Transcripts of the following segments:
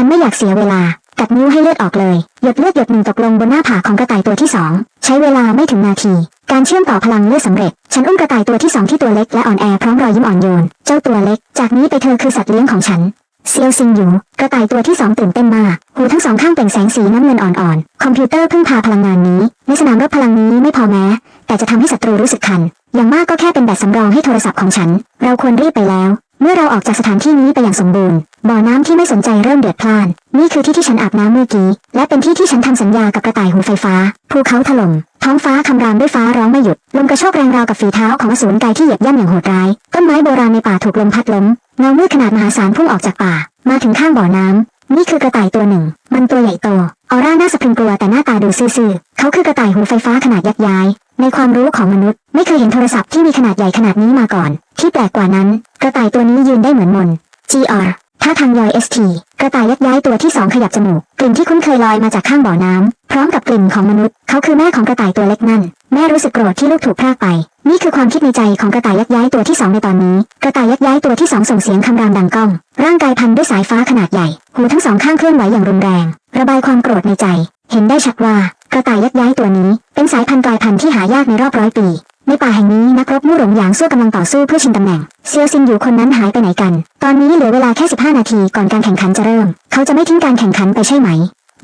ฉันไม่อยากเสียเวลา กัดนิ้วให้เลือดออกเลย หยดเลือดหยดหนึ่งตกลงบนหน้าผากของกระต่ายตัวที่สองใช้เวลาไม่ถึงนาที การเชื่อมต่อพลังเลือดสำเร็จ ฉันอุ้มกระต่ายตัวที่สองที่ตัวเล็กและอ่อนแอพร้อมรอยยิ้มอ่อนโยน เจ้าตัวเล็ก จากนี้ไปเธอคือสัตว์เลี้ยงของฉันเซียวซิงอยู่ กระต่ายตัวที่สองตื่นเต้นมากหูทั้งสองข้างเปล่งแสงสีน้ำเงินอ่อนๆ คอมพิวเตอร์พึ่งพาพลังงานนี้ ในสนามรบพลังนี้ไม่พอแม้ แต่จะทำให้ศัตรูรู้สึกคัน อย่างมากก็แค่เป็นแบตสำรองให้โทรศัพท์ของฉัน เราควรรีบไปแล้ว เมื่อเราออกจากสถานที่นี้ไปอย่างสมบูรณ์ บ่อน้ำที่ไม่สนใจเริ่มเดือดพล่าน นี่คือที่ที่ฉันอาบน้ำเมื่อกี้ และเป็นที่ที่ฉันทำสัญญากับกระต่ายหูไฟฟ้า ภูเขาถล่ม ท้องฟ้าคำรามด้วยฟ้าร้องไม่หยุด ลมกระโชกแรงราวกับฝีเท้าของอสูรกายที่เหยียบย่ำอย่างโหดร้าย ต้นไม้โบราณในป่าถูกลมพัดล้ม เงามืดขนาดมหาศาลพุ่งออกจากป่า มาถึงข้างบ่อน้ำ นี่คือกระต่ายตัวหนึ่ง มันตัวใหญ่โต ออร่าน่าสะพรึงกลัวแต่หน้าตาดูซื่อๆ เขาคือกระต่ายหูไฟฟ้าขนาดยักษ์ย้าย ในความรู้ของมนุษย์ไม่เคยเห็นโทรศัพท์ที่มีขนาดใหญ่ขนาดนี้มาก่อน ที่แปลกกว่านั้น กระต่ายตัวนี้ยืนได้เหมือนมน GR ท่าทางยอย ST กระต่ายยักย้ายตัวที่สองขยับจมูก กลิ่นที่คุ้นเคยลอยมาจากข้างบ่อน้ำพร้อมกับกลิ่นของมนุษย์ เขาคือแม่ของกระต่ายตัวเล็กนั่น แม่รู้สึกโกรธที่ลูกถูกพรากไป นี่คือความคิดในใจของกระต่ายยักย้ายตัวที่สองในตอนนี้ กระต่ายยักย้ายตัวที่สองส่งเสียงคำรามดังก้อง ร่างกายพันด้วยสายฟ้าขนาดใหญ่ หูทั้งสองข้างเคลื่อนไหวอย่างรุนแรง ระบายความโกรธในใจ เห็นได้ชัดว่ากระต่ายยักย้ายตัวนี้ เป็นสายพันธุ์กลายพันธุ์ที่หายากในรอบร้อยปี ในป่าแห่งนี้นักรบมู่หลงหยางสู้กำลังต่อสู้เพื่อชิงตำแหน่งเซียวซินอยู่คนนั้นหายไปไหนกัน ตอนนี้เหลือเวลาแค่ 15 นาทีก่อนการแข่งขันจะเริ่ม เขาจะไม่ทิ้งการแข่งขันไปใช่ไหม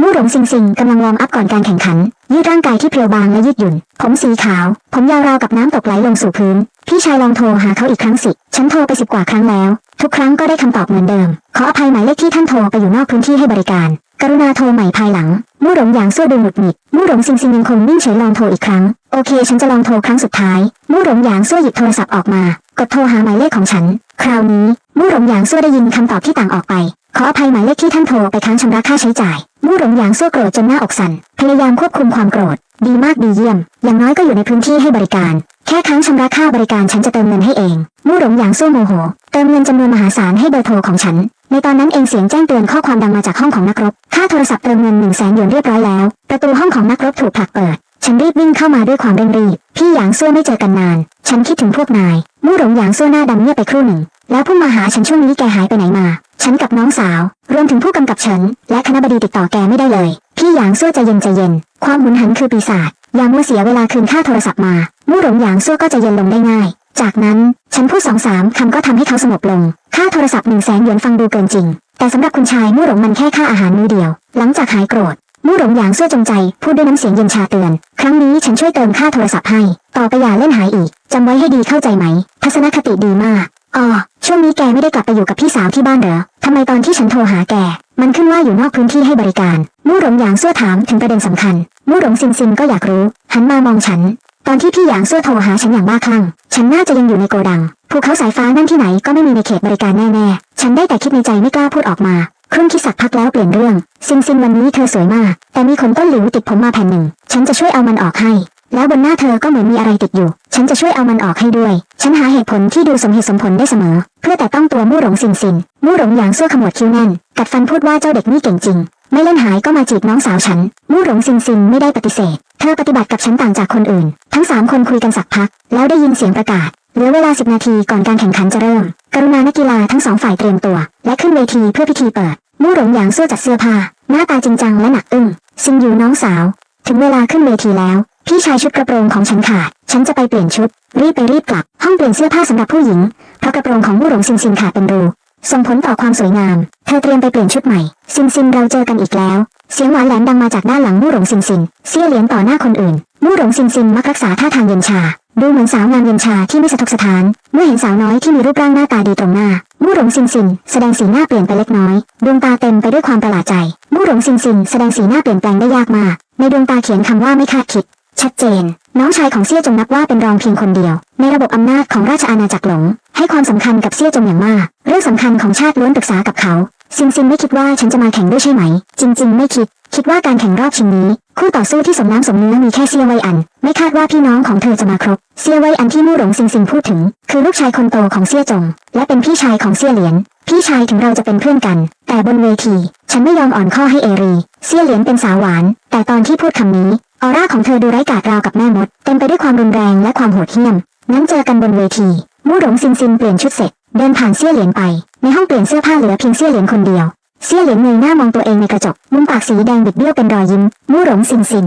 มู่หลงซิงซิงกำลังวอร์มอัพก่อนการแข่งขัน ยืดร่างกายที่เพรียวบางและยืดหยุ่น ผมสีขาว ผมยาวราวกับน้ำตกไหลลงสู่พื้น พี่ชายลองโทรหาเขาอีกครั้งสิ ฉันโทรไปสิบกว่าครั้งแล้ว ทุกครั้งก็ได้คำตอบเหมือนเดิม ขออภัยหมายเลขที่ท่านโทรไปอยู่นอกพื้นที่ให้บริการกรุณาโทรใหม่ภายหลัง มู่หลงหยางสู้ดูหงุดหงิด มู่หลงซิงซิงยังคงนิ่งเฉยลองโทรอีกครั้ง โอเค ฉันจะลองโทรครั้งสุดท้าย มู่หลงหยางสู้หยิบโทรศัพท์ออกมา กดโทรหาหมายเลขของฉัน คราวนี้ มู่หลงหยางสู้ได้ยินคำตอบที่ต่างออกไป ขออภัยหมายเลขที่ท่านโทรไปค้างชำระค่าใช้จ่าย มู่หลงหยางสู้โกรธจนหน้าอกสั่น พยายามควบคุมความโกรธ ดีมากดีเยี่ยม อย่างน้อยก็อยู่ในพื้นที่ให้บริการ แค่ค้างชำระค่าบริการฉันจะเติมเงินให้เอง มู่หลงหยางสู้โมโห เติมเงินจำนวนมหาศาลให้เบอร์โทรของฉัน ในตอนนั้นเองเสียงแจ้งเตือนข้อความดังมาจากห้องของนักรบ ค่าโทรศัพท์เติมเงินหนึ่งแสนหยวนเรียบร้อยแล้ว ประตูห้องของนักรบถูกผลักเปิด ฉันรีบวิ่งเข้ามาด้วยความเร่งรีบพี่หยางซั่วไม่เจอกันนาน ฉันคิดถึงพวกนายมู่หลงหยางซั่วหน้าดำเงียบไปครู่หนึ่ง แล้วพุ่งมาหาฉันช่วงนี้แกหายไปไหนมา ฉันกับน้องสาว รวมถึงผู้กำกับฉัน และคณะบดีติดต่อแกไม่ได้เลย พี่หยางซั่วใจเย็นใจเย็น ความหุนหันคือปีศาจยามัวเสียเวลาคืนค่าโทรศัพท์มามู่หลงหยางซั่วก็จะเย็นลงได้ง่าย จากนั้นฉันพูดสองสามคำก็ทำให้เขาสงบลง ค่าโทรศัพท์หนึ่งแสนหยวนฟังดูเกินจริง แต่สำหรับคุณชายมู่หลงมันแค่ค่าอาหารมื้อเดียว หลังจากหายโกรธ มู่หลงหยางซั่วจงใจ พูดด้วยน้ำเสียงเย็นชาเตือน ครั้งนี้ฉันช่วยเติมค่าโทรศัพท์ให้ ต่อไปอย่าเล่นหายอีกจำไว้ให้ดีเข้าใจไหม ทัศนคติดีมากอ๋อช่วงนี้แกไม่ได้กลับไปอยู่กับพี่สาวที่บ้านเหรอทำไมตอนที่ฉันโทรหาแก มันขึ้นว่าอยู่นอกพื้นที่ให้บริการ มู่หลงหยางซั่วถามถึงประเด็นสำคัญ มู่หลงซินซินก็อยากรู้ หันมามองฉัน ตอนที่พี่หยางซั่วโทรหาฉันอย่างบ้าคลั่ง ฉันน่าจะยังอยู่ในโกดัง ภูเขาสายฟ้านั่นที่ไหนก็ไม่มีในเขตบริการแน่ๆ ฉันได้แต่คิดในใจไม่กล้าพูดออกมา ครุ่นคิดสักพักแล้วเปลี่ยนเรื่อง ซินซินวันนี้เธอสวยมาก แต่มีขนต้นหลิวติดผมมาแผ่นหนึ่ง ฉันจะช่วยเอามันออกให้ แล้วบนหน้าเธอก็เหมือนมีอะไรติดอยู่ ฉันจะช่วยเอามันออกให้ด้วย ฉันหาเหตุผลที่ดูสมเหตุสมผลได้เสมอ เพื่อแต่ต้องตัวมู่หลงซินซิน มู่หลงหยางสู้ขมวดคิ้วแน่น กัดฟันพูดว่าเจ้าเด็กนี่เก่งจริง ไม่เล่นหายก็มาจีบน้องสาวฉัน มู่หลงซินซินไม่ได้ปฏิเสธ เธอปฏิบัติกับฉันต่างจากคนอื่น ทั้งสามคนคุยกันสักพัก แล้วได้ยินเสียงประกาศเหลือเวลาสิบนาทีก่อนการแข่งขันจะเริ่ม กรุณานักกีฬาทั้งสองฝ่ายเตรียมตัว และขึ้นเวทีเพื่อพิธีเปิด มู่หลงหยางสู้จัดเสื้อผ้าหน้าตาจริงจังและหนักอึ้งซิงอยู่น้องสาว ถึงเวลาขึ้นเวทีแล้ว พี่ชายชุดกระโปรงของฉันขาด ฉันจะไปเปลี่ยนชุด รีบไปรีบกลับ ห้องเปลี่ยนเสื้อผ้าสำหรับผู้หญิง เพราะกระโปรงของมู่หลงซินซินขาดเป็นรูส่งผลต่อความสวยงาม เธอเตรียมไปเปลี่ยนชุดใหม่ ซินซินเราเจอกันอีกแล้ว เสียงหวานแหลมดังมาจากด้านหลังมู่หลงซินซิน เสี้ยเหรียญต่อหน้าคนอื่น มู่หลงซินซินมักรักษาท่าทางเย็นชา ดูเหมือนสาวงามเย็นชาที่ไม่สะทกสะท้าน เมื่อเห็นสาวน้อยที่มีรูปร่างหน้าตาดีตรงหน้า มู่หลงซินซินแสดงสีหน้าเปลี่ยนไปเล็กน้อย ดวงตาเต็มไปด้วยความประหลาดใจ มู่หลงซินซินแสดงสีหน้าเปลี่ยนแปลงได้ยากมาก ในดวงตาเขียนคำว่าไม่คาดคิด ชัดเจน น้องชายของเซี่ยจงนับว่าเป็นรองเพียงคนเดียว ในระบบอำนาจของราชอาณาจักรหลง ให้ความสำคัญกับเซี่ยจงอย่างมาก เรื่องสำคัญของชาติล้วนปรึกษากับเขา ซินซินไม่คิดว่าฉันจะมาแข่งด้วยใช่ไหม จริง ๆ ไม่คิด คิดว่าการแข่งรอบชิงนี้ คู่ต่อสู้ที่สมน้ำสมเนื้อมีแค่เซี่ยไวอัน ไม่คาดว่าพี่น้องของเธอจะมาครบ เซียไวอันที่มู่หลงซินซินพูดถึง คือลูกชายคนโตของเซียจง และเป็นพี่ชายของเซียเหลียน พี่ชายถึงเราจะเป็นเพื่อนกัน แต่บนเวที ฉันไม่ยอมอ่อนข้อให้เอรี เซียเหลียนเป็นสาวหวาน แต่ตอนที่พูดคำนี้ออร่าของเธอดูไร้กาจราวกับแม่มด เต็มไปด้วยความรุนแรงและความโหดเหี้ยมงั้นเจอกันบนเวทีมู่หลงซินซินเปลี่ยนชุดเสร็จ เดินผ่านเซี่ยเหลียนไป ในห้องเปลี่ยนเสื้อผ้าเหลือเพียงเซี่ยเหลียนคนเดียว เซี่ยเหลียงเงยหน้ามองตัวเองในกระจก มุมปากสีแดงบิดเบี้ยวเป็นรอยยิ้มมู่หลงซินซิน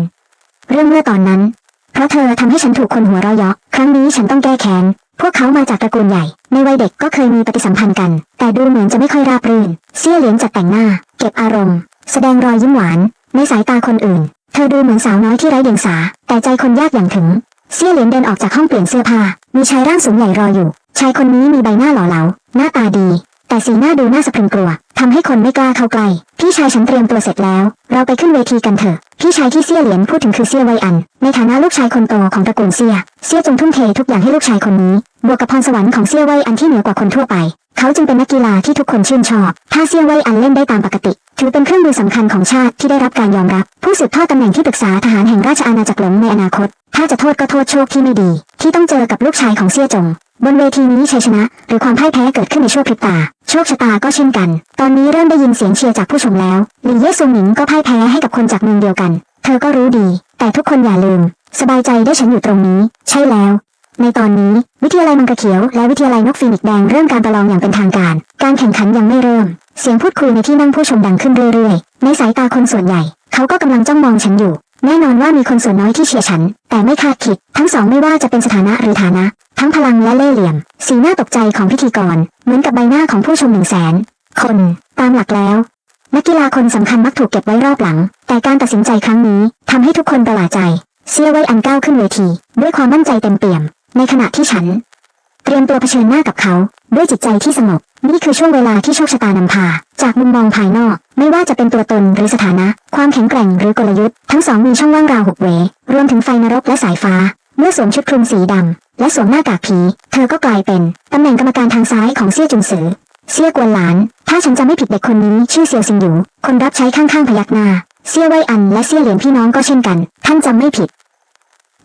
เรื่องเมื่อตอนนั้น เพราะเธอทำให้ฉันถูกคนหัวเราะเยาะครั้งนี้ฉันต้องแก้แค้น พวกเขามาจากตระกูลใหญ่ ในวัยเด็กก็เคยมีปฏิสัมพันธ์กัน แต่ดูเหมือนจะไม่ค่อยราบรื่น เซี่ยเหลียงจัดแต่งหน้า เก็บอารมณ์ แสดงรอยยิ้มหวาน ในสายตาคนอื่น เธอดูเหมือนสาวน้อยที่ไร้เดียงสา แต่ใจคนยากอย่างถึง เซี่ยเหลียงเดินออกจากห้องเปลี่ยนเสื้อผ้า มีชายร่างสูงใหญ่รออยู่ ชายคนนี้มีใบหน้าหล่อเหลา หน้าตาดี แต่สีหน้าดูน่าสะพรึงกลัวทำให้คนไม่กล้าเข้าใกล้ พี่ชายฉันเตรียมตัวเสร็จแล้ว เราไปขึ้นเวทีกันเถอะ พี่ชายที่เซี่ยเหลียนพูดถึงคือเซี่ยไวอัน ในฐานะลูกชายคนโตของตระกูลเซี่ย เซี่ยจงทุ่มเททุกอย่างให้ลูกชายคนนี้ บวกกับพรสวรรค์ของเซี่ยไวอันที่เหนือกว่าคนทั่วไป เขาจึงเป็นนักกีฬาที่ทุกคนชื่นชอบ ถ้าเซี่ยไวอันเล่นได้ตามปกติ ถือเป็นเครื่องมือสำคัญของชาติที่ได้รับการยอมรับ ผู้สืบทอดตำแหน่งที่ปรึกษาทหารแห่งราชอาณาจักรหลงในอนาคต ถ้าจะโทษก็โทษโชคที่ไม่ดี ที่ต้องเจอกับลูกชายของเซี่ยจง บนเวทีนี้ชัยชนะ หรือความพ่ายแพ้เกิดขึ้นในชั่วพริบตา โชคชะตาก็เช่นกัน ตอนนี้เริ่มได้ยินเสียงเชียร์จากผู้ชมแล้วหลี่เย่ซุงหนิงก็พ่ายแพ้ให้กับคนจากเมืองเดียวกัน เธอก็รู้ดี แต่ทุกคนอย่าลืม สบายใจได้ฉันอยู่ตรงนี้ ใช่แล้ว ในตอนนี้ วิทยาลัยมังกรเขียว และวิทยาลัยนกฟีนิกแดงเริ่มการประลองอย่างเป็นทางการ การแข่งขันยังไม่เริ่ม เสียงพูดคุยในที่นั่งผู้ชมดังขึ้นเรื่อยๆ ในสายตาคนส่วนใหญ่ เขาก็กำลังจ้องมองฉันอยู่ แน่นอนว่ามีคนส่วนน้อยที่เชียร์ฉัน แต่ไม่คาดคิด ทั้งสองไม่ว่าจะเป็นสถานะหรือฐานะ ทั้งพลังและเล่ห์เหลี่ยม สีหน้าตกใจของพิธีกร เหมือนกับใบหน้าของผู้ชมหนึ่งแสนคน ตามหลักแล้ว นักกีฬาคนสำคัญมักถูกเก็บไว้รอบหลัง แต่การตัดสินใจครั้งนี้ทำให้ทุกคนประหลาดใจ เซี่ยไว้อันก้าวขึ้นเวที ด้วยความมั่นใจเต็มเปี่ยม ในขณะที่ฉัน เตรียมตัวเผชิญหน้ากับเขา ด้วยจิตใจที่สงบ นี่คือช่วงเวลาที่โชคชะตานำพา จากมุมมองภายนอก ไม่ว่าจะเป็นตัวตนหรือสถานะ ความแข็งแกร่งหรือกลยุทธ์ ทั้งสองมีช่องว่างราวหกเว รวมถึงไฟนรกและสายฟ้า เมื่อสวมชุดคลุมสีดำและสวมหน้ากากผี เธอก็กลายเป็นตำแหน่งกรรมการทางซ้ายของเซี่ยจุนซือ เซี่ยกวนหลาน ถ้าฉันจะไม่ผิดเด็กคนนี้ชื่อเซียวซิงหยูคนรับใช้ข้างๆพยักหน้า เซี่ยไวอันและเซี่ยเหลียนพี่น้องก็เช่นกัน ท่านจำไม่ผิด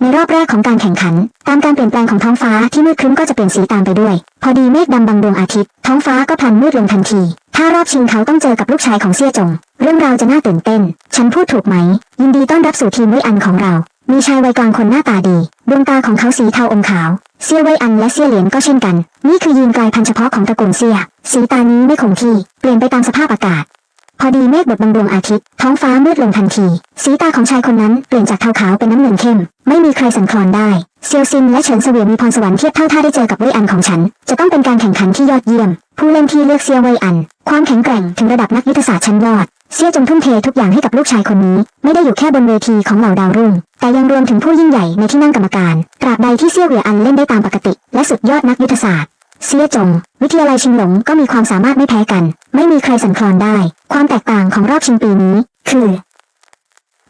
ในรอบแรกของการแข่งขัน ตามการเปลี่ยนแปลงของท้องฟ้าที่มืดครึ้มก็จะเปลี่ยนสีตามไปด้วย พอดีเมฆดำบังดวงอาทิตย์ ท้องฟ้าก็พลันมืดลงทันที ถ้ารอบชิงเขาต้องเจอกับลูกชายของเซี่ยจง เรื่องราวจะน่าตื่นเต้น ฉันพูดถูกไหม ยินดีต้อนรับสู่ทีมไวอันของเรา มีชายวัยกลางคนหน้าตาดี ดวงตาของเขาสีเทาอมขาว เซี่ยไวอันและเซี่ยเหลียนก็เช่นกัน นี่คือยีนกลายพันธุ์เฉพาะของตระกูลเซี่ย สีตานี้ไม่คงที่ เปลี่ยนไปตามสภาพอากาศพอดีเมฆบดบังดวงอาทิตย์ ท้องฟ้ามืดลงทันที สีตาของชายคนนั้นเปลี่ยนจากเทาขาวเป็นน้ำเงินเข้ม ไม่มีใครสั่นคลอนได้ เซียวซินและเฉินเสวียนมีพรสวรรค์เทียบเท่าท่าได้เจอกับเว่ยอันของฉัน จะต้องเป็นการแข่งขันที่ยอดเยี่ยม ผู้เล่นที่เลือกเซียวเว่ยอัน ความแข็งแกร่งถึงระดับนักยุทธศาสตร์ชั้นยอด เซี่ยจงทุ่มเททุกอย่างให้กับลูกชายคนนี้ ไม่ได้อยู่แค่บนเวทีของเหล่าดาวรุ่ง แต่ยังรวมถึงผู้ยิ่งใหญ่ในที่นั่งกรรมการ ตราบใดที่เซี่ยเหวียอันเล่นได้ตามปกติ และสุดยอดนักยุทธศาสตร์เซี่ยจง วิทยาลัยชิงหลงก็มีความสามารถไม่แพ้กัน ไม่มีใครสั่นคลอนได้ ความแตกต่างของรอบชิงปีนี้ คือ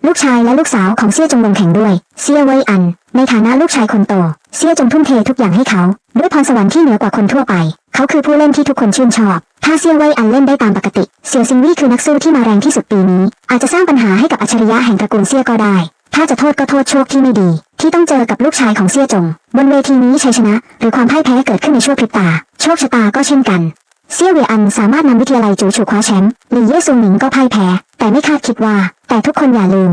ลูกชายและลูกสาวของเซี่ยจงลงแข่งด้วย เซี่ยเว่ยอัน ในฐานะลูกชายคนโต เซี่ยจงทุ่มเททุกอย่างให้เขา ด้วยพรสวรรค์ที่เหนือกว่าคนทั่วไป เขาคือผู้เล่นที่ทุกคนชื่นชอบ ถ้าเซี่ยเว่ยอันเล่นได้ตามปกติเสี่ยวซิงวี่คือนักสู้ที่มาแรงที่สุดปีนี้ อาจจะสร้างปัญหาให้กับอัจฉริยะแห่งตระกูลเซี่ยก็ได้ ถ้าจะโทษก็โทษโชคที่ไม่ดี ที่ต้องเจอกับลูกชายของเซี่ยจง บนเวทีนี้ชัยชนะ หรือความพ่ายแพ้เกิดขึ้นในชั่วพริบตา โชคชะตาก็เช่นกัน เซี่ยเหวียอันสามารถนำวิทยาลัยจูฉูคว้าแชมป์หลี่เย่ซุงหนิงก็พ่ายแพ้ แต่ไม่คาดคิดว่า แต่ทุกคนอย่าลืม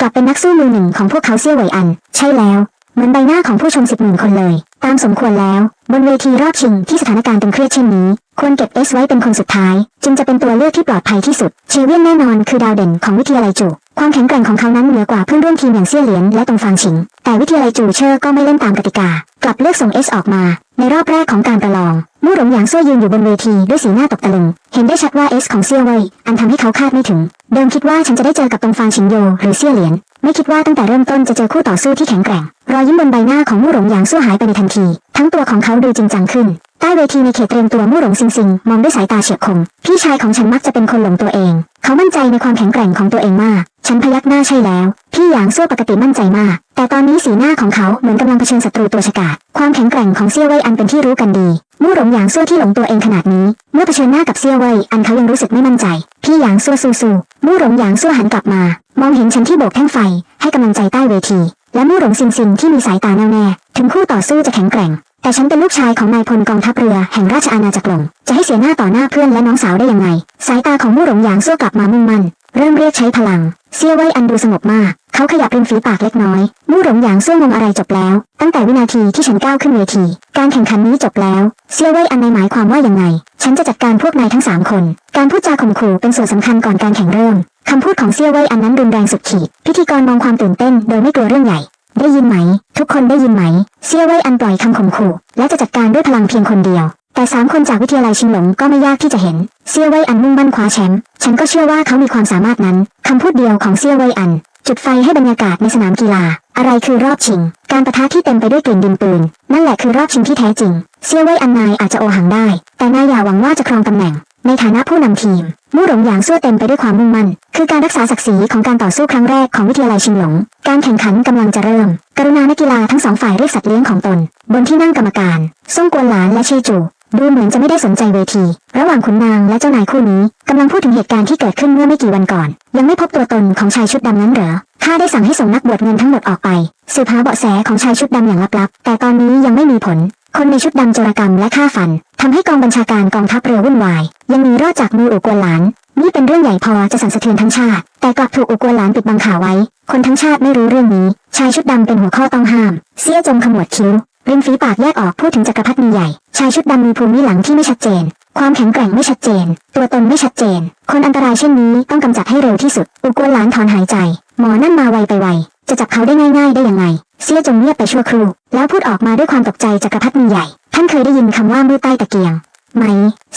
กลับเป็นนักสู้มือหนึ่งของพวกเขาเซี่ยเหวยอัน ใช่แล้ว เหมือนใบหน้าของผู้ชมสิบหมื่นคนเลย ตามสมควรแล้ว บนเวทีรอบชิงที่สถานการณ์ตึงเครียดเช่นนี้ ควรเก็บเอสไว้เป็นคนสุดท้าย จึงจะเป็นตัวเลือกที่ปลอดภัยที่สุด เชเวียนแน่นอนคือดาวเด่นของวิทยาลัยจู ความแข็งแกร่งของเขานั้นเหนือกว่าเพื่อนร่วมทีมอย่างเซี่ยเหลียนและตงฟางฉิง แต่วิทยาลัยจูเชอร์ก็ไม่เล่นตามกติกา กลับเลือกส่งเอสออกมา ในรอบแรกของการประลอง มู่หลงหยางซั่วยืนอยู่บนเวทีด้วยสีหน้าตกตะลึง เห็นได้ชัดว่าเอสของเซี่ยเว่ยอันทำให้เขาคาดไม่ถึง เดิมคิดว่าฉันจะได้เจอกับตงฟางฉิงโยหรือเซี่ยเหลียน ไม่คิดว่าตั้งแต่เริ่มต้นจะเจอคู่ต่อสู้ที่แข็งแกร่ง รอยยิ้มบนใบหน้าของมู่หลงหยางซั่หายไปในทันที ทั้งตัวของเขาดูจริงจังขึ้น ใต้เวทีในเขตเตรียมตัวมู่หลงซิงซิงมองด้วยสายตาเฉียบคม พี่ชายของฉันมักจะเป็นคนหลงตัวเอง เขามั่นใจในความแข็งแกร่งของตัวเองมาก ฉันพยักหน้าใช่แล้ว พี่หยางซั่ปกติมั่นใจมาก แต่ตอนนี้สีหน้าของเขาเหมือนกำลังเผชิญศัตรูตัวฉกาจความแข็งแกร่งของเซี่ยเว่ยอันเป็นที่รู้กันดี มู่หลงหยางซั่ที่หลงตัวเองขนาดนี้ เมื่อเผชิญหน้ากับเซี่ยเว่ยอันเขายังรู้สึกไม่มั่นใจ พี่หยางสู้สู้ มู่หลงหยางซั่วหันกลับมา มองเห็นฉันที่โบกแท่งไฟ ให้กำลังใจใต้เวที และมู่หลงซินซินที่มีสายตาแน่วแน่ ถึงคู่ต่อสู้จะแข็งแกร่ง แต่ฉันเป็นลูกชายของนายพลกองทัพเรือแห่งราชอาณาจักรหลง จะให้เสียหน้าต่อหน้าเพื่อนและน้องสาวได้ยังไง สายตาของมู่หลงหยางสู้กลับมามุ่งมั่น เริ่มเรียกใช้พลัง เซี่ยไว้อันดูสงบมาก เขาขยับริมฝีปากเล็กน้อย มู่หลงหยางสู้งงอะไรจบแล้ว ตั้งแต่วินาทีที่ฉันก้าวขึ้นเวที การแข่งขันนี้จบแล้ว เซี่ยไว้อันในหมายความว่ายังไง ฉันจะจัดการพวกนายทั้งสามคน การพูดจาข่มขู่เป็นส่วนสำคัญก่อนการแข่งเริ่มคำพูดของเซี่ยไว้อันนั้นรุนแรงสุดขีด พิธีกรมองความตื่นเต้นโดยไม่กลัวเรื่องใหญ่ ได้ยินไหม ทุกคนได้ยินไหม เซี่ยไว้อันปล่อยคำข่มขู่ และจะจัดการด้วยพลังเพียงคนเดียว แต่สามคนจากวิทยาลัยชิงหลงก็ไม่ยากที่จะเห็น เซี่ยไว้อันมุ่งมั่นคว้าแชมป์ฉันก็เชื่อว่าเขามีความสามารถนั้นคำพูดเดียวของเซี่ยไว้อัน จุดไฟให้บรรยากาศในสนามกีฬา อะไรคือรอบชิง การประทะที่เต็มไปด้วยกลิ่นดินปืน นั่นแหละคือรอบชิงที่แท้จริง เซี่ยไว้อันนายอาจจะโอหังได้ แต่นายอย่าหวังว่าจะครองตำแหน่ง ในฐานะผู้นำทีมมู่หลงหยางสู้เต็มไปด้วยความมุ่งมั่น คือการรักษาศักดิ์ศรีของการต่อสู้ครั้งแรกของวิทยาลัยชิงหลง การแข่งขันกำลังจะเริ่ม กรุณานักกีฬาทั้งสองฝ่ายเรียกสัตว์เลี้ยงของตน บนที่นั่งกรรมการซ่งกวนหลานและเชจู ดูเหมือนจะไม่ได้สนใจเวที ระหว่างขุนนางและเจ้านายคู่นี้กำลังพูดถึงเหตุการณ์ที่เกิดขึ้นเมื่อไม่กี่วันก่อน ยังไม่พบตัวตนของชายชุดดำนั้นเหรอข้าได้สั่งให้ส่งนักบวชเงินทั้งหมดออกไป สืบหาเบาะแสของชายชุดดำอย่างลับๆ แต่ตอนนี้ยังไม่มีผล คนในชุดดำโจรกรรมและฆ่าฟันทำให้กองบัญชาการกองทัพเรือวุ่นวาย ยังหนีรอดจากมืออุกวนหลาน นี่เป็นเรื่องใหญ่พอจะสั่นสะเทือนทั้งชาติ แต่กลับถูกอุกวนหลานปิดบังข่าวไว้ คนทั้งชาติไม่รู้เรื่องนี้ ชายชุดดำเป็นหัวข้อต้องห้าม เสี้ยจงขมวดคิ้ว ริมฝีปากแยกออกพูดถึงจักรพรรดินีใหญ่ ชายชุดดำมีภูมิหลังที่ไม่ชัดเจน ความแข็งแกร่งไม่ชัดเจน ตัวตนไม่ชัดเจน คนอันตรายเช่นนี้ต้องกำจัดให้เร็วที่สุด อุกวนหลานถอนหายใจ หมอนั่นมาไวไปไว จะจับเขาได้ง่ายๆได้ยังไง เสี้ยจงเงียบไปชั่วครู่ แล้วพูดออกมาด้วยความตกใจจักรพรรดินีใหญ่ ท่านเคยได้ยินคำว่ามือใต้ตะเกียงไหม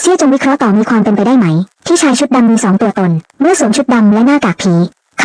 เสี้ยจงวิเคราะห์ต่อมีความเป็นไปได้ไหม ที่ชายชุดดำมีสองตัวตน เมื่อสวมชุดดำและหน้ากากผี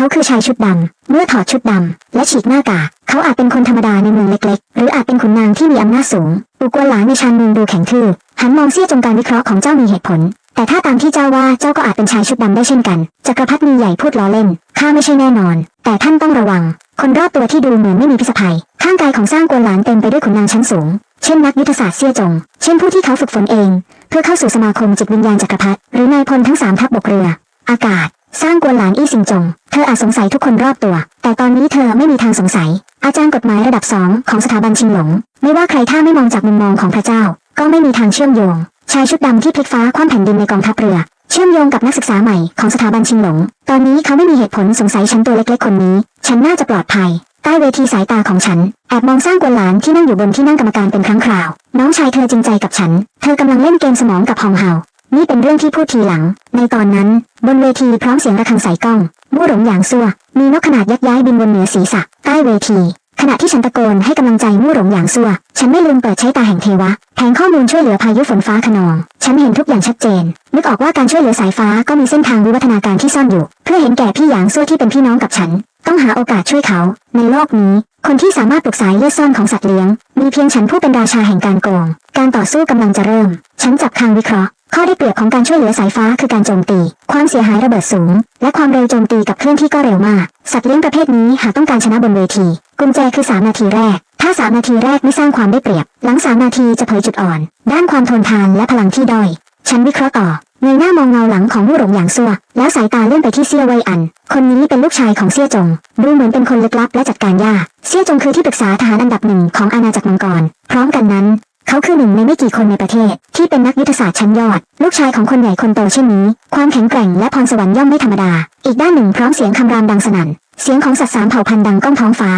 เขาคือชายชุดดำเมื่อถอดชุดดำและฉีกหน้ากากเขาอาจเป็นคนธรรมดาในเมืองเล็กๆ หรืออาจเป็นขุนนางที่มีอำนาจสูงอุกวนหลานในชานเมืองดูแข็งทื่อหันมองเสี้ยจงการวิเคราะห์ของเจ้ามีเหตุผล แต่ถ้าตามที่เจ้าว่าเจ้าก็อาจเป็นชายชุดดำได้เช่นกันจักรพรรดินีใหญ่พูดล้อเล่นข้าไม่ใช่แน่นอน แต่ท่านต้องระวัง คนรอบตัวที่ดูเหมือนไม่มีพิษภัยข้างกายของสร้างกวนหลานเต็มไปด้วยขุนนางชั้นสูง เช่นนักยุทธศาสตร์เซี่ยจง เช่นผู้ที่เขาฝึกฝนเอง เพื่อเข้าสู่สมาคมจิตวิญญาณจักรพรรดิหรือนายพลทั้งสามทัพบกเรือ อากาศ สร้างกวนหลานอี้สิงจง เธออาจสงสัยทุกคนรอบตัว แต่ตอนนี้เธอไม่มีทางสงสัย อาจารย์กฎหมายระดับสองของสถาบันชิงหลง ไม่ว่าใครถ้าไม่มองจากมุมมองของพระเจ้า ก็ไม่มีทางเชื่อมโยง ชายชุดดำที่พลิกฟ้าคว่ำแผ่นดินในกองทัพเรือ เชื่อมโยงกับนักศึกษาใหม่ของสถาบันชิงหลง ตอนนี้เขาไม่มีเหตุผลสงสัยฉันตัวเล็กๆคนนี้ ฉันน่าจะปลอดภัย ใต้เวทีสายตาของฉันแอบมองสร้างกวนหลานที่นั่งอยู่บนที่นั่งกรรมการเป็นครั้งคราว น้องชายเธอจริงใจกับฉัน เธอกำลังเล่นเกมสมองกับฮองเฮา นี่เป็นเรื่องที่พูดทีหลัง ในตอนนั้น บนเวทีพร้อมเสียงระฆังใส่กล้องมู่หลงหยางซัว มีนกขนาดยักษ์ย้ายบินบนเหนือศีรษะใต้เวที ขณะที่ฉันตะโกนให้กำลังใจมู่หลงหยางซัว ฉันไม่ลืมเปิดใช้ตาแห่งเทวะแผงข้อมูลช่วยเหลือพายุฝนฟ้าขนอง ฉันเห็นทุกอย่างชัดเจน นึกออกว่าการช่วยเหลือสายฟ้าก็มีเส้นทางวิวัฒนาการที่ซ่อนอยู่ เพื่อเห็นแก่พี่หยางซัวที่เป็นพี่น้องกับฉัน ต้องหาโอกาสช่วยเขา ในโลกนี้ คนที่สามารถปลุกสายเลือดซ่อนของสัตว์เลี้ยง มีเพียงฉันผู้เป็นราชาแห่งการโกง การต่อสู้กำลังจะเริ่ม ฉันจับทางวิเคราะห์ ข้อได้เปรียบของการช่วยเหลือสายฟ้าคือการโจมตี ความเสียหายระเบิดสูง และความเร็วโจมตีกับเคลื่อนที่ก็เร็วมาก สัตว์เลี้ยงประเภทนี้หากต้องการชนะบนเวที กุญแจคือ 3 นาทีแรก ถ้า 3 นาทีแรกไม่สร้างความได้เปรียบ หลัง 3 นาทีจะเผยจุดอ่อน ด้านความทนทานและพลังที่ด้อย ฉันวิเคราะห์ต่อเงยหน้ามองเงาหลังของมู่หลงอย่างซัว แล้วสายตาเลื่อนไปที่เซี่ยไวอัน คนนี้เป็นลูกชายของเซี่ยจง ดูเหมือนเป็นคนลึกลับและจัดการยาก เซี่ยจงคือที่ปรึกษาทหารอันดับหนึ่งของอาณาจักรมังกร พร้อมกันนั้น เขาคือหนึ่งในไม่กี่คนในประเทศ ที่เป็นนักยุทธศาสตร์ชั้นยอด ลูกชายของคนใหญ่คนโตเช่นนี้ ความแข็งแกร่งและพรสวรรค์ย่อมไม่ธรรมดา อีกด้านหนึ่งพร้อมเสียงคำรามดังสนั่น เสียงของสัตว์สามเผ่าพันธุ์ดังก้องท้องฟ้า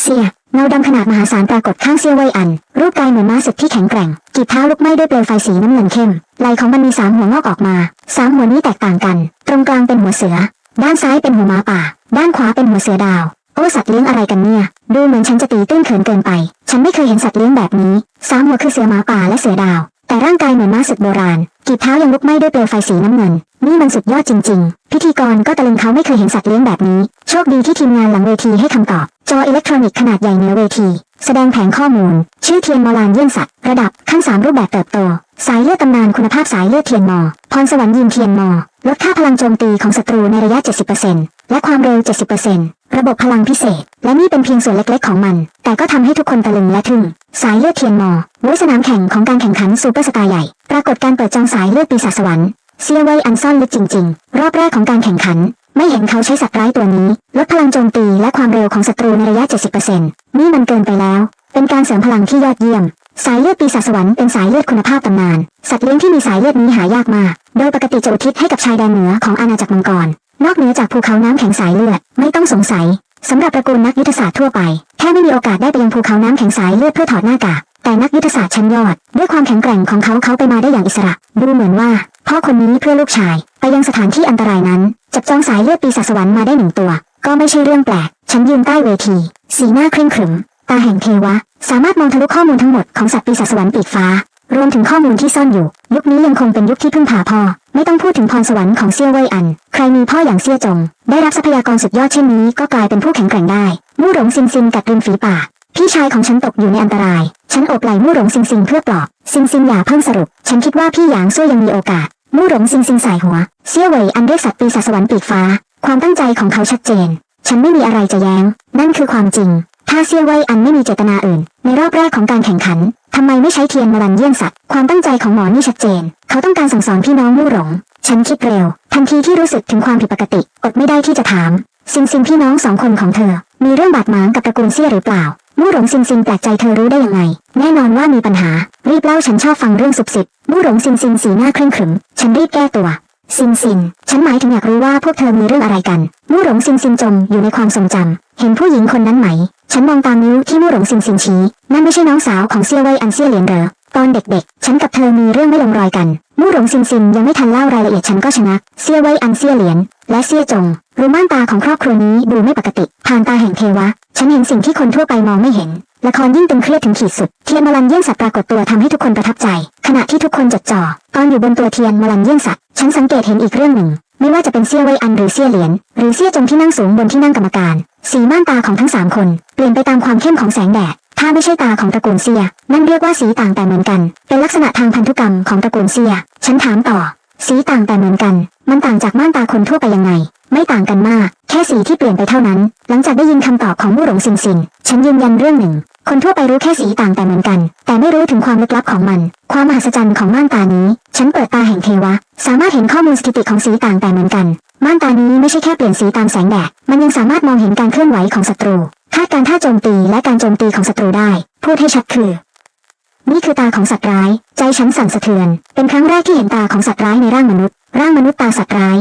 เสียเงาดำขนาดมหาศาลปรากฏข้างเซี่ยไวอัน รูปกายเหมือนม้าศึกที่แข็งแกร่ง กีบเท้าลุกไหม้ด้วยเปลวไฟสีน้ำเงินเข้มไหลของมันมีสามหัวงอกออกมาสามหัวนี้แตกต่างกัน ตรงกลางเป็นหัวเสือ ด้านซ้ายเป็นหัวม้าป่า ด้านขวาเป็นหัวเสือดาว โอ้สัตว์เลี้ยงอะไรกันเนี่ย ดูเหมือนฉันจะตีตื้นเขินเกินไป ฉันไม่เคยเห็นสัตว์เลี้ยงแบบนี้ สามหัวคือเสือหมาป่าและเสือดาว แต่ร่างกายเหมือนม้าศึกโบราณ กีบเท้ายังลุกไหม้ด้วยเปลวไฟสีน้ำเงิน นี่มันสุดยอดจริง ๆ พิธีกรก็ตะลึงเขาไม่เคยเห็นสัตว์เลี้ยงแบบนี้ โชคดีที่ทีมงานหลังเวทีให้คำตอบ จออิเล็กทรอนิกส์ขนาดใหญ่เหนือเวที แสดงแผงข้อมูล ชื่อเทียนมอลานเยี่ยมสัตว์ ระดับขั้นสามรูปแบบเติบโต สายเลือดตำนานคุณภาพสายเลือดเทียนมอ พรสวรรค์ยินเทียนมอ ลดค่าพลังโจมตีของศัตรูในระยะ 70%และความเร็ว 70% ระบบพลังพิเศษ และนี่เป็นเพียงส่วนเล็กๆของมัน แต่ก็ทำให้ทุกคนตะลึงและทึ่ง สายเลือดเทียนมอไว้สนามแข่งของการแข่งขันซูเปอร์สตาร์ใหญ่ ปรากฏการเปิดจองสายเลือดปีศาจสวรรค์เซียไว้อันซ่อนลึกจริง ๆ รอบแรกของการแข่งขัน ไม่เห็นเขาใช้สัตว์ร้ายตัวนี้ ลดพลังโจมตีและความเร็วของศัตรูในระยะ 70%นี่มันเกินไปแล้ว เป็นการเสริมพลังที่ยอดเยี่ยม สายเลือดปีศาจสวรรค์เป็นสายเลือดคุณภาพตำนาน สัตว์เลี้ยงที่มีสายเลือดนี้หายากมาก โดยปกติจะอุทิศให้กับชายแดนเหนือของอาณาจักรมังกร นอกเหนือจากภูเขาน้ำแข็งสายเลือด ไม่ต้องสงสัยสำหรับตระกูลนักยุทธศาสตร์ทั่วไปแค่ไม่มีโอกาสได้ไปยังภูเขาน้ำแข็งสายเลือดเพื่อถอดหน้ากากแต่นักยุทธศาสตร์ชั้นยอด ด้วยความแข็งแกร่งของเขาเขาไปมาได้อย่างอิสระ ดูเหมือนว่า พ่อคนนี้เพื่อลูกชาย ไปยังสถานที่อันตรายนั้น จับจองสายเลือดปีศาจสวรรค์มาได้หนึ่งตัว ก็ไม่ใช่เรื่องแปลก ฉันยืนใต้เวที สีหน้าเคร่งขรึม ตาแห่งเทวะ สามารถมองทะลุข้อมูลทั้งหมดของสัตว์ปีศาจสวรรค์ปีกฟ้า รวมถึงข้อมูลที่ซ่อนอยู่ ยุคนี้ยังคงเป็นยุคที่พึ่งพาพ่อ ไม่ต้องพูดถึงพรสวรรค์ของเซี่ยวเว่ยอัน ใครมีพ่ออย่างเซี่ยจง ได้รับทรัพยากรสุดยอดเช่นนี้ก็กลายเป็นผู้แข็งแกร่งได้มู่หลงซินซินกัดริมฝีปากพี่ชายของฉันตกอยู่ในอันตราย ฉันโอบไหล่มู่หลงซินซินเพื่อปลอบ ซินซินอย่าเพิ่งสรุป ฉันคิดว่าพี่หยางซ่วยังมีโอกาส มู่หลงซินซินใส่หัว เซี่ยวเว่ยอันเรียกสัตว์ปีศาจสวรรค์ปีกฟ้า ความตั้งใจของเขาชัดเจน ฉันไม่มีอะไรจะแย้ง นั่นคือความจริง ถ้าเซียวเว่ยอันไม่มีเจตนาอื่น ในรอบแรกของการแข่งขันทำไมไม่ใช้เทียนมาลันเยี่ยงสัตว์ ความตั้งใจของหมอนี่ชัดเจน เขาต้องการสั่งสอนพี่น้องมู่หลง ฉันคิดเร็ว ทันทีที่รู้สึกถึงความผิดปกติ อดไม่ได้ที่จะถาม ซินซินพี่น้องสองคนของเธอ มีเรื่องบาดหมางกับตระกูลเซี่ยหรือเปล่า มู่หลงซินซินแปลกใจเธอรู้ได้ยังไง แน่นอนว่ามีปัญหา รีบเล่าฉันชอบฟังเรื่องสุบสิบมู่หลงซินซินสีหน้าเคร่งขรึม ฉันรีบแก้ตัว ซินซิน ฉันหมายถึงอยากรู้ว่าพวกเธอมีเรื่องอะไรกัน มู่หลงซินซินจมอยู่ในความทรงจำ เห็นผู้หญิงคนนั้นไหม ฉันมองตามนิ้วที่มู่หลงซินซินชี้นั่นไม่ใช่น้องสาวของเซี่ยวเว่ยอันเซี่ยเหลียนเหรอตอนเด็กๆ ฉันกับเธอมีเรื่องไม่ลงรอยกัน มู่หลงซินซินยังไม่ทันเล่ารายละเอียดฉันก็ชนะ เซี่ยเว่ยอันเซี่ยเหลียน และเซี่ยจง รูม่านตาของครอบครัวนี้ดูไม่ปกติ ผ่านตาแห่งเทวะ ฉันเห็นสิ่งที่คนทั่วไปมองไม่เห็น ละครยิ่งตึงเครียดถึงขีดสุด เทียนมลันเยี่ยงสัตว์ปรากฏตัวทำให้ทุกคนประทับใจ ขณะที่ทุกคนจดจ่อ ตอนอยู่บนตัวเทียนมลันเยี่ยงสัตว์ ฉันสังเกตเห็นอีกเรื่องหนึ่ง ไม่ว่าจะเป็นเซี่ยเว่ยอันหรือเซี่ยเหลียน หรือเซี่ยจงที่นั่งสูงบนที่นั่งกรรมการ สีม่านตาของทั้งสามคนเปลี่ยนไปตามความเข้มของแสงแดด ถ้าไม่ใช่ตาของตระกูลเซีย นั่นเรียกว่าสีต่างแต่เหมือนกัน เป็นลักษณะทางพันธุกรรมของตระกูลเซีย ฉันถามต่อ สีต่างแต่เหมือนกัน มันต่างจากม่านตาคนทั่วไปยังไง ไม่ต่างกันมาก แค่สีที่เปลี่ยนไปเท่านั้น หลังจากได้ยินคำตอบของมู่หลงซินซิน ฉันยืนยันเรื่องหนึ่ง คนทั่วไปรู้แค่สีต่างแต่เหมือนกัน แต่ไม่รู้ถึงความลึกลับของมัน ความมหัศจรรย์ของม่านตานี้ ฉันเปิดตาแห่งเทวะ สามารถเห็นข้อมูลสถิติของสีต่างแต่เหมือนกันม่านตานี้ไม่ใช่แค่เปลี่ยนสีตามแสงแดด มันยังสามารถมองเห็นการเคลื่อนไหวของศัตรู คาดการท่าโจมตีและการโจมตีของศัตรูได้ พูดให้ชัดคือ นี่คือตาของสัตว์ร้าย ใจฉันสั่นสะเทือน เป็นครั้งแรกที่เห็นตาของสัตว์ร้ายในร่างมนุษย์ ร่างมนุษย์ตาสัตว์ร้าย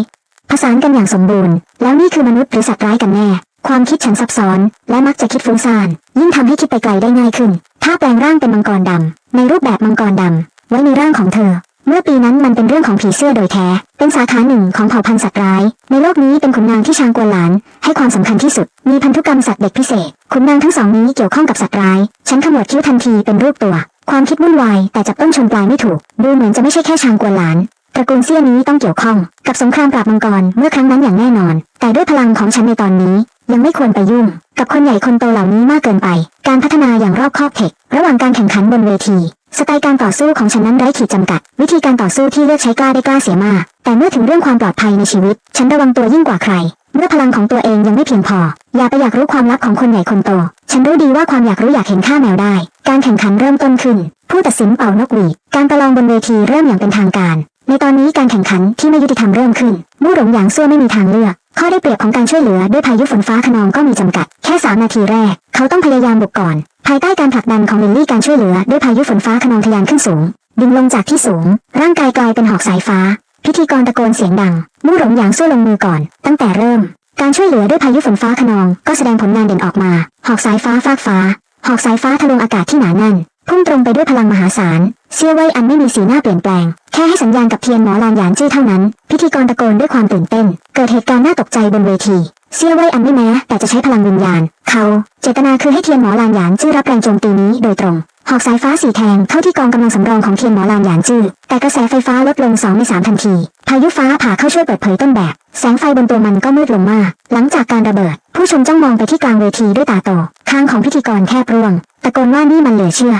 ผสานกันอย่างสมบูรณ์ แล้วนี่คือมนุษย์หรือสัตว์ร้ายกันแน่ ความคิดฉันซับซ้อน และมักจะคิดฟุ้งซ่าน ยิ่งทำให้คิดไปไกลได้ง่ายขึ้น ถ้าแปลงร่างเป็นมังกรดำในรูปแบบมังกรดำไว้ในร่างของเธอ เมื่อปีนั้นมันเป็นเรื่องของผีเสื้อโดยแท้ เป็นสาขาหนึ่งของเผ่าพันธุ์สัตว์ร้าย ในโลกนี้เป็นขุนนางที่ชางกวนหลาน ให้ความสำคัญที่สุด มีพันธุกรรมสัตว์เด็กพิเศษ ขุนนางทั้งสองนี้เกี่ยวข้องกับสัตว์ร้าย ฉันขมวดคิ้วทันทีเป็นรูปตัว ความคิดวุ่นวายแต่จับต้นชนปลายไม่ถูก ดูเหมือนจะไม่ใช่แค่ชางกวนหลานตระกูลเซี่ยนี้ต้องเกี่ยวข้องกับสงครามปราบมังกรเมื่อครั้งนั้นอย่างแน่นอน แต่ด้วยพลังของฉันในตอนนี้ ยังไม่ควรไปยุ่ง กับคนใหญ่คนโตเหล่านี้มากเกินไป การพัฒนาอย่างรอบคอบเทคระหว่างการแข่งขันบนเวที สไตล์การต่อสู้ของฉันนั้นไร้ขีดจำกัด วิธีการต่อสู้ที่เลือกใช้กล้าได้กล้าเสียมาก แต่เมื่อถึงเรื่องความปลอดภัยในชีวิต ฉันระวังตัวยิ่งกว่าใคร เมื่อพลังของตัวเองยังไม่เพียงพอ อย่าไปอยากรู้ความลับของคนใหญ่คนโต ฉันรู้ดีว่าความอยากรู้อยากเห็นค่าแมวได้ การแข่งขันเริ่มต้นขึ้น ผู้ตัดสินเป่านกหวีดการประลองบนเวทีเริ่มอย่างเป็นทางการ ในตอนนี้การแข่งขันที่ไม่ยุติธรรมเริ่มขึ้นมู่หลงหยางซั่วไม่มีทางเลือกข้อได้เปรียบของการช่วยเหลือด้วยพายุฝนฟ้าขนองก็มีจำกัด แค่สามนาทีแรก เขาต้องพยายามบุกก่อนายใต้การผลักดันของลิลลี่การช่วยเหลือด้วยพายุฝนฟ้าขนองทะยานขึ้นสูงดึงลงจากที่สูง ร่างกายกลายเป็นหอกสายฟ้า พิธีกรตะโกนเสียงดังมู่หลงหยางสู้ลงมือก่อน ตั้งแต่เริ่ม การช่วยเหลือด้วยพายุฝนฟ้าขนอง ก็แสดงผลงานเด่นออกมา หอกสายฟ้าฟากฟ้า หอกสายฟ้าทะลวงอากาศที่หนาแน่น พุ่งตรงไปด้วยพลังมหาศาลเซี่ยวเว่ยอันไม่มีสีหน้าเปลี่ยนแปลง แค่ให้สัญญาณกับเทียนหมอลานหยานจื้อเท่านั้น พิธีกรตะโกนด้วยความตื่นเต้น เกิดเหตุการณ์น่าตกใจบนเวทีเซี่ยวเว่ยอันไม่แม้แต่จะใช้พลังวิญญาณ เขาเจตนาคือให้เทียนหมอลานหยานจื้อรับแรงโจมตีนี้โดยตรงหอกสายฟ้าสีแทงเข้าที่กองกำลังสำรองของเทียนหมอลานหยานจื้อแต่กระแสไฟฟ้าลดลง2ใน3ทันที พายุฟ้าผ่าเข้าช่วยเปิดเผยต้นแบบ แสงไฟบนตัวมันก็มืดลงมาก หลังจากการระเบิด ผู้ชมจ้องมองไปที่กลางเวทีด้วยตาโต ข้างของพิธีกรแทบร่วง ตะโกนว่านี่มันเหลือเชื่อ